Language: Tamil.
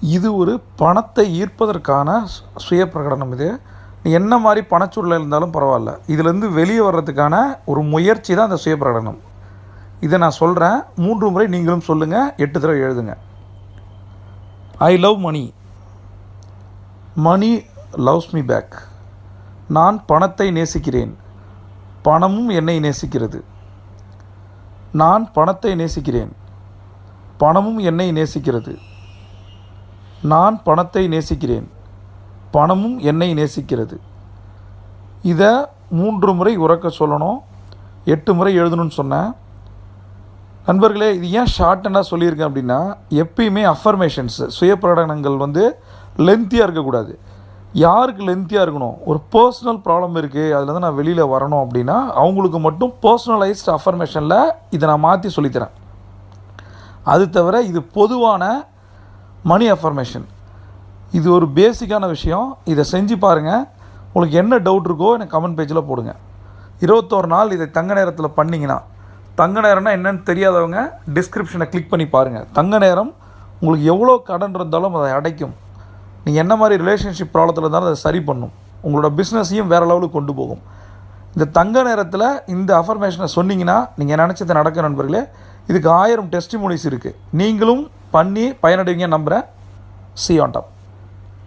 இது ஒரு பணத்தை ஈர்ப்பதற்கான சுய பிரகடனம் இது. என்ன மாதிரி பணச்சூழல் இருந்தாலும் பரவாயில்ல. இதுலேருந்து வெளியே வர்றதுக்கான ஒரு முயற்சி தான் அந்த சுய பிரகடனம் இதை நான் சொல்கிறேன் மூன்று முறை நீங்களும் சொல்லுங்கள் எட்டு தடவை எழுதுங்க. I love money money loves me back நான் பணத்தை நேசிக்கிறேன். பணமும் என்னை நேசிக்கிறது. நான் பணத்தை நேசிக்கிறேன். பணமும் என்னை நேசிக்கிறது. நான் பணத்தை நேசிக்கிறேன். பணமும் என்னை நேசிக்கிறது. இதை மூன்று முறை உறக்க சொல்லணும். எட்டு முறை எழுதணும்னு சொன்னேன். நண்பர்களே இது ஏன் ஷார்ட்டனாக சொல்லியிருக்கேன் அப்படின்னா எப்பயுமே அஃபர்மேஷன்ஸ் சுய பிரகடனங்கள் வந்து லென்த்தியாக இருக்கக்கூடாது. யாருக்கு லென்த்தியாக இருக்கணும்? ஒரு பர்சனல் ப்ராப்ளம் இருக்குது அதுலேருந்து நான் வெளியில் வரணும் அப்படின்னா அவங்களுக்கு மட்டும் பர்சனலைஸ்ட் அஃபர்மேஷனில் இதை நான் மாற்றி சொல்லித்தரேன். அது தவிர இது பொதுவான மணி அஃபர்மேஷன் இது ஒரு பேசிக்கான விஷயம். இதை செஞ்சு பாருங்கள் உங்களுக்கு என்ன டவுட் இருக்கோ எனக்கு கமெண்ட் பேஜில் போடுங்க. இருபத்தோரு நாள் இதை தங்க நேரத்தில் பண்ணிங்கன்னா தங்க நேரம்னா என்னன்னு தெரியாதவங்க டிஸ்கிரிப்ஷனை கிளிக் பண்ணி பாருங்கள் தங்க நேரம் உங்களுக்கு எவ்வளோ கடன் இருந்தாலும் அதை அடைக்கும். நீங்கள் என்ன மாதிரி ரிலேஷன்ஷிப் ப்ராப்ளத்தில் இருந்தாலும் அதை சரி பண்ணும். உங்களோட பிஸ்னஸையும் வேறு லெவலுக்கு கொண்டு போகும். இந்த தங்க நேரத்தில் இந்த அஃபர்மேஷனை சொன்னீங்கன்னா நீங்கள் நினச்சது நடக்க நண்பர்களே. இதுக்கு ஆயிரம் டெஸ்டிமோனிஸ் இருக்குது நீங்களும் பண்ணி பயனடைவீங்க நம்புகிறேன் சி ஆன் டாப்